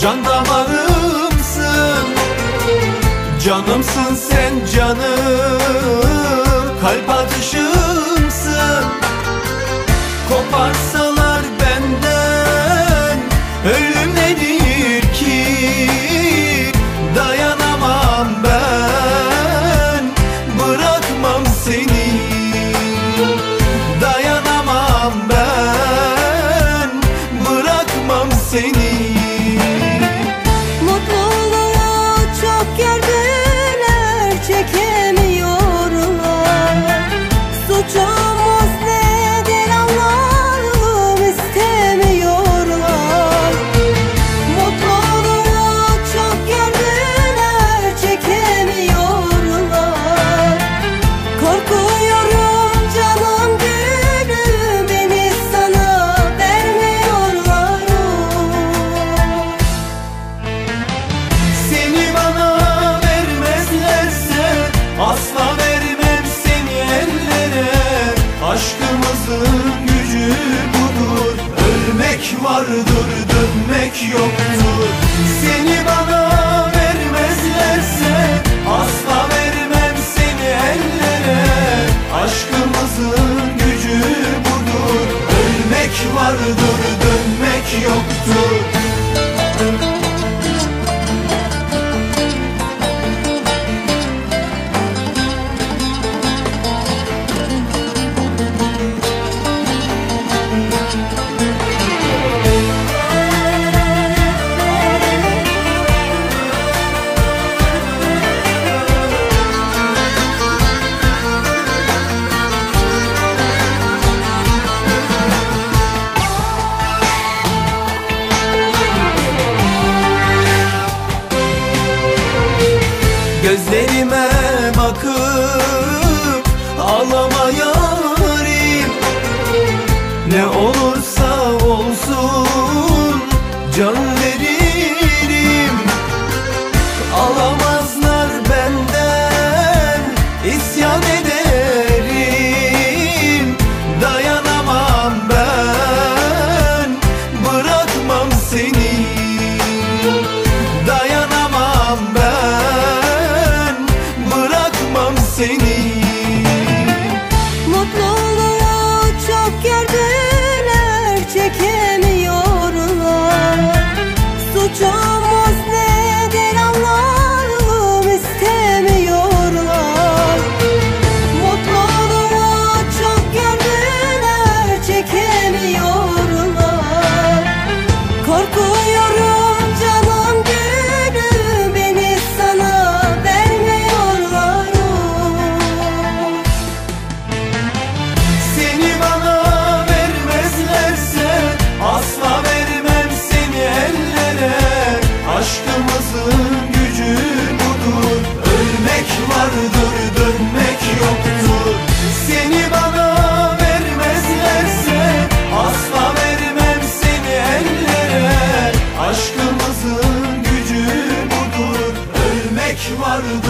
Can damarımsın Canımsın sen canım. Kalp atışımsın Koparsalar benden. Ölüm nedir ki? Dayanamam ben Bırakmam seni. Dayanamam ben Bırakmam seni. Vardır dönmek yoktur. Seni bana vermezlerse Asla vermem seni ellere. Aşkımızın gücü budur. Ölmek vardır dönmek yoktur Gözlerime bakıp ağlamaya seni 하루도